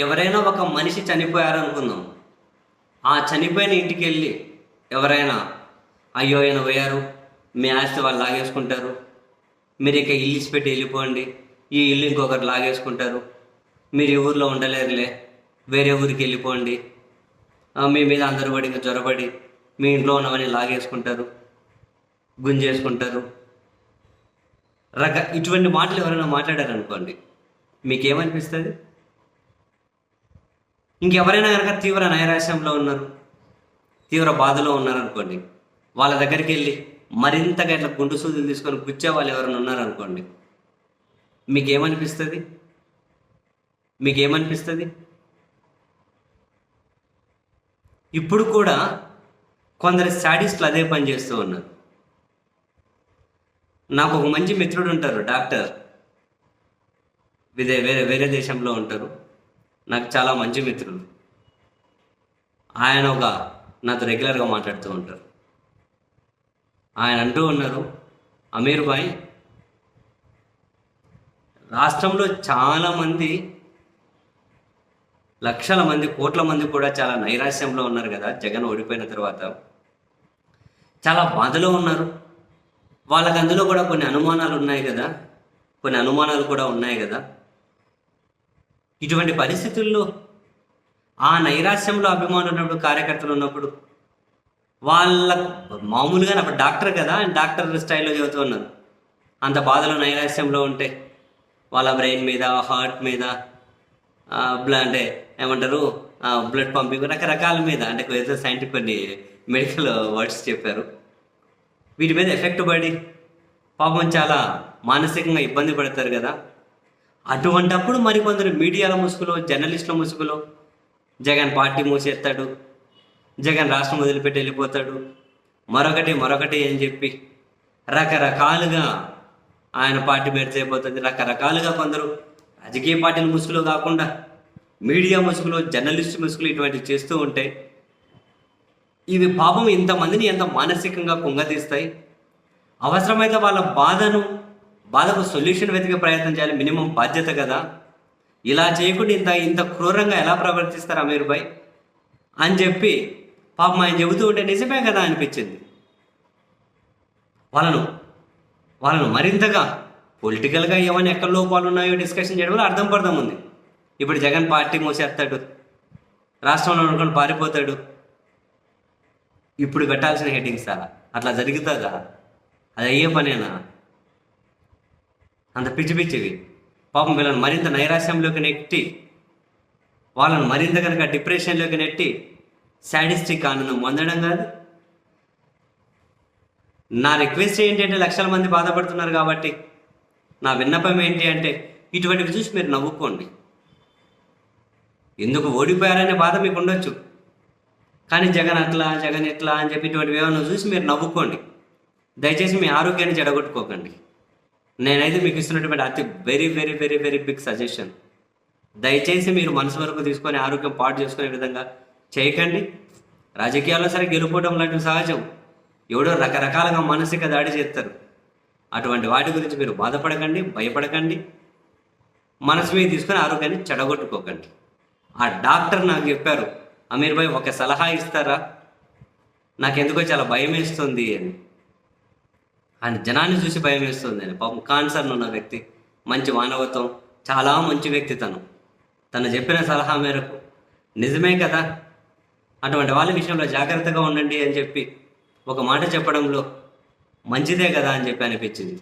ఎవరైనా ఒక మనిషి చనిపోయారనుకుందాం. ఆ చనిపోయిన ఇంటికి వెళ్ళి ఎవరైనా అయ్యో ఆయన పోయారు. మీ ఆస్తి వాళ్ళు లాగేసుకుంటారు. మీరు ఇక ఇల్లు పెట్టి వెళ్ళిపోండి. ఈ ఇల్లు ఇంకొకరు లాగేసుకుంటారు. మీరు ఈ ఊర్లో ఉండలేరులే. వేరే ఊరికి వెళ్ళిపోండి. మీ మీద అందరూ పడి ఇంకా జ్వరపడి మీ ఇంట్లో ఉన్నవన్నీ లాగేసుకుంటారు. గుంజేసుకుంటారు. రక ఇటువంటి మాటలు ఎవరైనా మాట్లాడారు అనుకోండి మీకేమనిపిస్తుంది? ఇంకెవరైనా కనుక తీవ్ర నైరాశ్యంలో ఉన్నారు తీవ్ర బాధలో ఉన్నారనుకోండి వాళ్ళ దగ్గరికి వెళ్ళి మరింతగా ఇట్లా గుండు సూదులు తీసుకొని గుచ్చే వాళ్ళు ఎవరైనా ఉన్నారనుకోండి మీకేమనిపిస్తుంది? మీకేమనిపిస్తుంది? ఇప్పుడు కూడా కొందరు శాడిస్టులు అదే పని చేస్తూ ఉన్నారు. నాకు ఒక మంచి మిత్రుడు ఉంటారు డాక్టర్. విదే వేరే వేరే దేశంలో ఉంటారు. నాకు చాలా మంచి మిత్రులు ఆయన ఒక నాతో రెగ్యులర్గా మాట్లాడుతూ ఉంటారు. ఆయన అంటూ ఉన్నారు అమీర్ భాయ్ రాష్ట్రంలో చాలామంది లక్షల మంది కోట్ల మంది కూడా చాలా నైరాశ్యంలో ఉన్నారు కదా జగన్ ఓడిపోయిన తర్వాత. చాలా బాధలో ఉన్నారు. వాళ్ళకి అందులో కూడా కొన్ని అనుమానాలు ఉన్నాయి కదా కొన్ని అనుమానాలు కూడా ఉన్నాయి కదా. ఇటువంటి పరిస్థితుల్లో ఆ నైరాశ్యంలో అభిమానులు ఉన్నప్పుడు కార్యకర్తలు ఉన్నప్పుడు వాళ్ళ మామూలుగా అప్పుడు డాక్టర్ కదా డాక్టర్ స్టైల్లో చదువుతూ ఉన్నారు. అంత బాధలో నైరాశ్యంలో ఉంటే వాళ్ళ బ్రెయిన్ మీద హార్ట్ మీద బ్లడ్ అంటే ఏమంటారు బ్లడ్ పంపింగ్ రకరకాల మీద అంటే ఏదో సైంటిఫిక్ కొన్ని మెడికల్ వర్డ్స్ చెప్పారు. వీటి మీద ఎఫెక్ట్ పడి పాపం చాలా మానసికంగా ఇబ్బంది పడతారు కదా. అటువంటప్పుడు మరికొందరు మీడియాల ముసుగులో జర్నలిస్టుల ముసుగులో జగన్ పార్టీ మూసేస్తాడు జగన్ రాష్ట్రం వదిలిపెట్టి వెళ్ళిపోతాడు. మరొకటి మరొకటి అని చెప్పి రకరకాలుగా ఆయన పార్టీ పేరు చేయబోతుంది రకరకాలుగా కొందరు రాజకీయ పార్టీల ముసుగులో కాకుండా మీడియా ముసుగులో జర్నలిస్ట్ ముసుగులు ఇటువంటివి చేస్తూ ఉంటే ఇవి పాపం ఇంతమందిని ఎంత మానసికంగా కుంగతీస్తాయి. అవసరమైతే వాళ్ళ బాధను బాధకు సొల్యూషన్ వెతికే ప్రయత్నం చేయాలి మినిమం బాధ్యత కదా. ఇలా చేయకుండా ఇంత ఇంత క్రూరంగా ఎలా ప్రవర్తిస్తారు అమీర్ భాయ్? అని చెప్పి పాపం ఆయన చెబుతూ ఉంటే నిజమే కదా అనిపించింది. వాళ్ళను వాళ్ళను మరింతగా పొలిటికల్గా ఏమైనా ఎక్కడ లోపాలు ఉన్నాయో డిస్కషన్ చేయడం వల్ల అర్థం పడదాం ఉంది. ఇప్పుడు జగన్ పార్టీ మూసేస్తాడు రాష్ట్రంలో అనుకొని పారిపోతాడు. ఇప్పుడు పెట్టాల్సిన హెడ్డింగ్స్ అలా అట్లా జరుగుతుందా? అది అయ్యే పనేనా? అంత పిచ్చి పిచ్చివి పాపం వీళ్ళని మరింత నైరాశ్యంలోకి నెట్టి వాళ్ళని మరింత కనుక డిప్రెషన్లోకి నెట్టి సాడిస్టిక్ ఆనందం పొందడం కాదు. నా రిక్వెస్ట్ ఏంటి అంటే లక్షల మంది బాధపడుతున్నారు కాబట్టి నా విన్నపం ఏంటి అంటే ఇటువంటివి చూసి మీరు నవ్వుకోండి. ఎందుకు ఓడిపోయారనే బాధ మీకు ఉండొచ్చు. కానీ జగన్ అట్లా జగన్ ఇట్లా అని చెప్పి ఇటువంటివి ఏమైనా చూసి మీరు నవ్వుకోండి. దయచేసి మీ ఆరోగ్యాన్ని చెడగొట్టుకోకండి. నేనైతే మీకు ఇస్తున్నటువంటి అతి very very very very big suggestion దయచేసి మీరు మనసు వరకు తీసుకొని ఆరోగ్యం పాటు చేసుకునే విధంగా చేయకండి. రాజకీయాల్లో సరే గెలుపోవడం లాంటివి సహజం. ఎవడో రకరకాలుగా మానసిక దాడి చేస్తారు. అటువంటి వాటి గురించి మీరు బాధపడకండి భయపడకండి. మనసు మీద తీసుకొని ఆరోగ్యాన్ని చెడగొట్టుకోకండి. ఆ డాక్టర్ నాకు చెప్పారు అమీర్ భాయ్ ఒక సలహా ఇస్తారా? నాకెందుకో చాలా భయం వేస్తుంది అని. ఆయన జనాన్ని చూసి భయం వేస్తుంది ఆయన. పాపం కాన్సర్న్ ఉన్న వ్యక్తి మంచి మానవత్వం చాలా మంచి వ్యక్తి తను. తను చెప్పిన సలహా మేరకు నిజమే కదా? అటువంటి వాళ్ళ విషయంలో జాగ్రత్తగా ఉండండి అని చెప్పి ఒక మాట చెప్పడంలో మంచిదే కదా అని చెప్పి అనిపించింది.